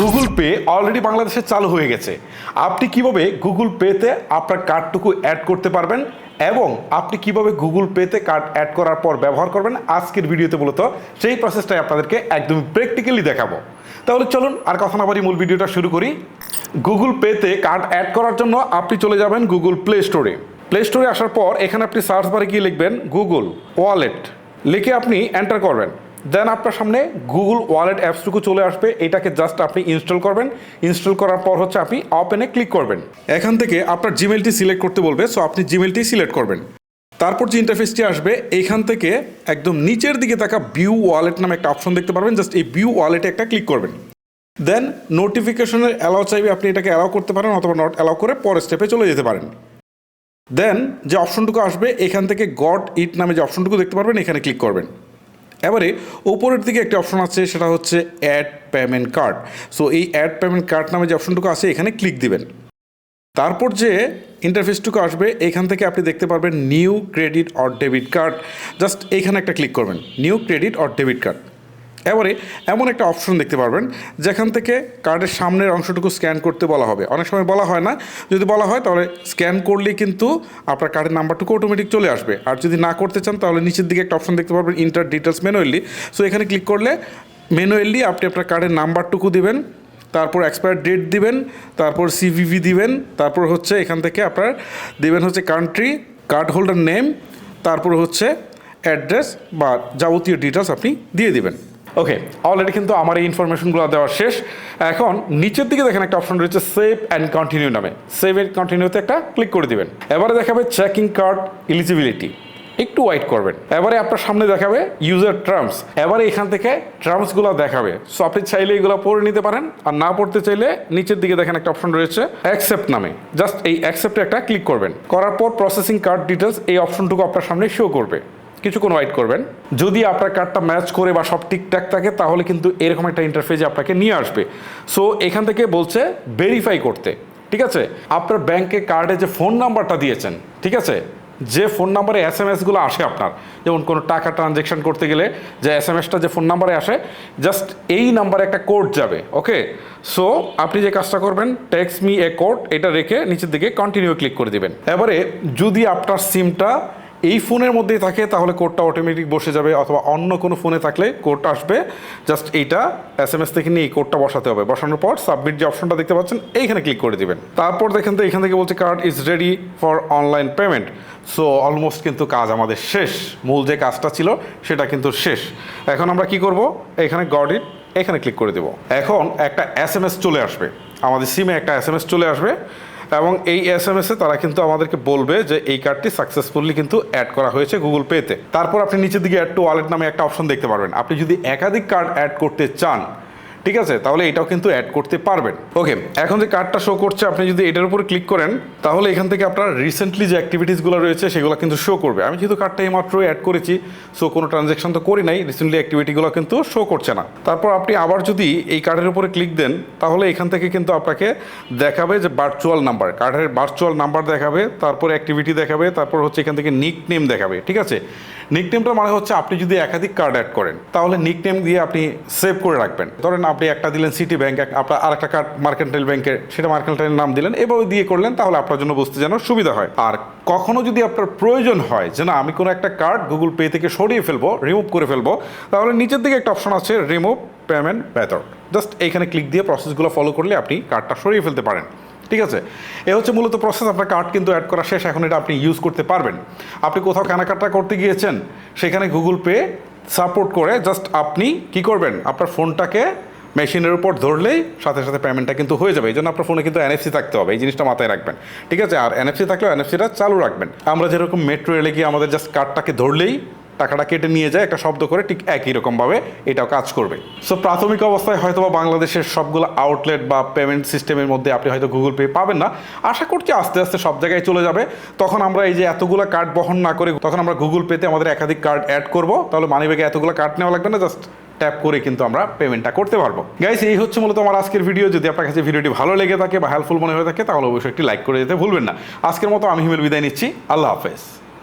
Google pay already বাংলাদেশে চালু হয়ে গেছে। আপনি কীভাবে গুগল পেতে আপনার কার্ডটুকু অ্যাড করতে পারবেন এবং আপনি কীভাবে গুগল পেতে কার্ড অ্যাড করার পর ব্যবহার করবেন, আজকের ভিডিওতে মূলত সেই প্রসেসটাই আপনাদেরকে একদম প্র্যাকটিক্যালি দেখাবো। তাহলে চলুন আর কথা না বাড়ি মূল ভিডিওটা শুরু করি। গুগল পেতে কার্ড অ্যাড করার জন্য আপনি চলে যাবেন গুগল প্লে স্টোরে প্লে স্টোরে আসার পর এখানে আপনি সার্চ বারে গিয়ে লিখবেন গুগল ওয়ালেট লিখে আপনি এন্টার করবেন। দেন আপনার সামনে গুগল ওয়ালেট অ্যাপসটুকু চলে আসবে। এটাকে জাস্ট আপনি ইনস্টল করবেন। ইনস্টল করার পর হচ্ছে আপনি ওপেনে ক্লিক করবেন। এখান থেকে আপনার জিমেলটি সিলেক্ট করতে বলবে। সো আপনি জিমেলটি সিলেক্ট করবেন। তারপর যে ইন্টারফেসটি আসবে এইখান থেকে একদম নিচের দিকে থাকা ভিউ ওয়ালেট নামে একটা অপশন দেখতে পারবেন। জাস্ট এই ভিউ ওয়ালেটে একটা ক্লিক করবেন। দেন নোটিফিকেশনের অ্যালাউ চাইবে আপনি এটাকে অ্যালাউ করতে পারেন অথবা নট অ্যালাউ করে পরের স্টেপে চলে যেতে পারেন। দেন যে অপশনটুকু আসবে, এখান থেকে গড ইট নামে যে অপশনটুকু দেখতে পারবেন, এখানে ক্লিক করবেন। এবারে ওপরের দিকে একটা অপশন আছে, সেটা হচ্ছে অ্যাড পেমেন্ট কার্ড সো এই অ্যাড পেমেন্ট কার্ড নামে যে অপশনটুকু আছে, এখানে ক্লিক দিবেন। তারপর যে ইন্টারফেসটুকু আসবে, এখান থেকে আপনি দেখতে পারবেন new credit or debit card just এইখানে একটা ক্লিক করবেন new credit or debit card এবারে এমন একটা অপশন দেখতে পারবেন, যেখান থেকে কার্ডের সামনের অংশটুকু স্ক্যান করতে বলা হবে। অনেক সময় বলা হয় না, যদি বলা হয় তাহলে স্ক্যান করলেই কিন্তু আপনার কার্ডের নাম্বারটুকু অটোমেটিক চলে আসবে। আর যদি না করতে চান, তাহলে নিচের দিকে একটা অপশন দেখতে পারবেন ইন্টার ডিটেলস ম্যানুয়ালি সো এখানে ক্লিক করলে ম্যানুয়ালি আপনি আপনার কার্ডের নাম্বারটুকু দিবেন, তারপর এক্সপায়ার ডেট দিবেন, তারপর সিভিভি দিবেন, তারপর হচ্ছে এখান থেকে আপনার দিবেন হচ্ছে কান্ট্রি কার্ড হোল্ডার নেম তারপর হচ্ছে অ্যাড্রেস বা যাবতীয় ডিটেলস আপনি দিয়ে দিবেন। ওকে অলরেডি কিন্তু আমার এই ইনফরমেশনগুলো দেওয়া শেষ। এখন নিচের দিকে দেখেন একটা অপশন রয়েছে সেভ অ্যান্ড কন্টিনিউ নামে। সেভ অ্যান্ড কন্টিনিউতে একটা ক্লিক করে দিবেন। এবারে দেখাবে চেকিং কার্ড এলিজিবিলিটি একটু ওয়াইট করবেন। এবারে আপনার সামনে দেখাবে ইউজার টার্মস এবারে এখান থেকে টার্মসগুলো দেখাবে। সো আপনি চাইলে এগুলো পড়ে নিতে পারেন। আর না পড়তে চাইলে নিচের দিকে দেখেন একটা অপশন রয়েছে অ্যাকসেপ্ট নামে। জাস্ট এই অ্যাকসেপ্টে একটা ক্লিক করবেন। করার পর প্রসেসিং কার্ড ডিটেলস এই অপশনটুকু আপনার সামনে শো করবে। কিছুক্ষণ ওয়াইট করবেন। যদি আপনার কার্ডটা ম্যাচ করে বা সব ঠিকঠাক থাকে, তাহলে কিন্তু এরকম একটা ইন্টারফেসে আপনাকে নিয়ে আসবে। সো এখান থেকে বলছে ভেরিফাই করতে। ঠিক আছে? আপনার ব্যাংকে কার্ডে যে ফোন নাম্বারটা দিয়েছেন, ঠিক আছে? যে ফোন নাম্বারে এস এম এসগুলো আসে আপনার, যেমন কোনো টাকা ট্রানজেকশন করতে গেলে যে এস এম এসটা যে ফোন নাম্বারে আসে জাস্ট এই নাম্বারে একটা কোড যাবে ওকে সো আপনি যে কাজটা করবেন টেক্স মি এ কোড এটা রেখে নিচের দিকে কন্টিনিউ ক্লিক করে দিবেন। এবারে যদি আপনার সিমটা এই ফোনের মধ্যেই থাকে, তাহলে কোডটা অটোমেটিক বসে যাবে অথবা অন্য কোনো ফোনে থাকলে কোডটা আসবে। জাস্ট এইটা এস এম এস থেকে নিয়ে এই কোডটা বসাতে হবে। বসানোর পর সাবমিট যে অপশনটা দেখতে পাচ্ছেন, এইখানে ক্লিক করে দিবেন। তারপর দেখেন তো এখান থেকে বলছে card is ready for online payment so almost কিন্তু কাজ আমাদের শেষ। মূল যে কাজটা ছিল, সেটা কিন্তু শেষ। এখন আমরা কি করব? এখানে গড ইট এখানে ক্লিক করে দেব। এখন একটা এস এম এস চলে আসবে। আমাদের সিমে একটা এস এম এস চলে আসবে। এবং এই এস এম এস এ তারা কিন্তু আমাদেরকে বলবে যে এই কার্ডটি সাকসেসফুলি কিন্তু অ্যাড করা হয়েছে গুগল পেতে তারপর আপনি নিচের দিকে অ্যাড টু ওয়ালেট নামে একটা অপশন দেখতে পারবেন। আপনি যদি একাধিক কার্ড অ্যাড করতে চান ঠিক আছে? তাহলে এটাও কিন্তু অ্যাড করতে পারবেন। ওকে এখন যে কার্ডটা শো করছে, আপনি যদি এটার উপরে ক্লিক করেন, তাহলে এখান থেকে আপনার রিসেন্টলি যে অ্যাক্টিভিটিসগুলো রয়েছে, সেগুলো কিন্তু শো করবে। আমি যেহেতু কার্ডটা এইমাত্র অ্যাড করেছি সো কোনো ট্রানজ্যাকশন তো করি নাই রিসেন্টলি অ্যাক্টিভিটিগুলো কিন্তু শো করছে না। তারপর আপনি আবার যদি এই কার্ডের উপরে ক্লিক দেন, তাহলে এখান থেকে কিন্তু আপনাকে দেখাবে যে ভার্চুয়াল নাম্বার কার্ডের ভার্চুয়াল নাম্বার দেখাবে, তারপর অ্যাক্টিভিটি দেখাবে, তারপর হচ্ছে এখান থেকে নিক নেম দেখাবে, ঠিক আছে? নিক নেমটা মানে হচ্ছে আপনি যদি একাধিক কার্ড অ্যাড করেন, তাহলে নিক নেম দিয়ে আপনি সেভ করে রাখবেন। ধরেন আপনি একটা দিলেন সিটি ব্যাংক আপনার আর একটা কার্ড মার্কেন্টাইল ব্যাংকের সেটা মার্কেন্টাইল নাম দিলেন, এভাবে দিয়ে করলেন, তাহলে আপনার জন্য বুঝতে যেন সুবিধা হয়। আর কখনো যদি আপনার প্রয়োজন হয় যে না, আমি কোনো একটা কার্ড গুগল পে থেকে সরিয়ে ফেলব রিমুভ করে ফেলব, তাহলে নিচের দিকে একটা অপশন আছে রিমুভ পেমেন্ট মেথড জাস্ট এইখানে ক্লিক দিয়ে প্রসেসগুলো ফলো করলে আপনি কার্ডটা সরিয়ে ফেলতে পারেন। ঠিক আছে? এ হচ্ছে মূলত প্রসেস আপনার কার্ড কিন্তু অ্যাড করা শেষ, এখন এটা আপনি ইউজ করতে পারবেন। আপনি কোথাও কেনাকাটা করতে গিয়েছেন, সেখানে গুগল পে সাপোর্ট করে জাস্ট আপনি কি করবেন? আপনার ফোনটাকে মেশিনের উপর ধরলেই সাথে সাথে পেমেন্টটা কিন্তু হয়ে যাবে। এই জন্য আপনার ফোনে কিন্তু এনএফসি থাকতে হবে, এই জিনিসটা মাথায় রাখবেন। ঠিক আছে? আর এনএফসি থাকলেও এনএফসিটা চালু রাখবেন। আমরা যেরকম মেট্রো রেলে গিয়ে আমাদের জাস্ট কার্ডটাকে ধরলেই টাকাটা কেটে নিয়ে যায়, একটা শব্দ করে ঠিক একই রকমভাবে এটাও কাজ করবে। সো প্রাথমিক অবস্থায় হয়তো বা বাংলাদেশের সবগুলো আউটলেট বা পেমেন্ট সিস্টেমের মধ্যে আপনি হয়তো গুগল পে পাবেন না। আশা করছি আস্তে আস্তে সব জায়গায় চলে যাবে। তখন আমরা এই যে এতগুলো কার্ড বহন না করে, তখন আমরা গুগল পেতে আমাদের একাধিক কার্ড অ্যাড করব। তাহলে মানিব্যাগে এতগুলো কার্ড নেওয়া লাগবে না জাস্ট ট্যাপ করে কিন্তু আমরা পেমেন্টটা করতে পারব। গাইস এই হচ্ছে মূলত আমার আজকের ভিডিও যদি আপনার কাছে ভিডিওটি ভালো লেগে থাকে বা হেল্পফুল মনে হয়ে থাকে, তাহলে অবশ্যই একটি লাইক করে দিতে ভুলবেন না। আজকের মতো আমি হিমেল বিদায় নিচ্ছি। আল্লাহ হাফেজ।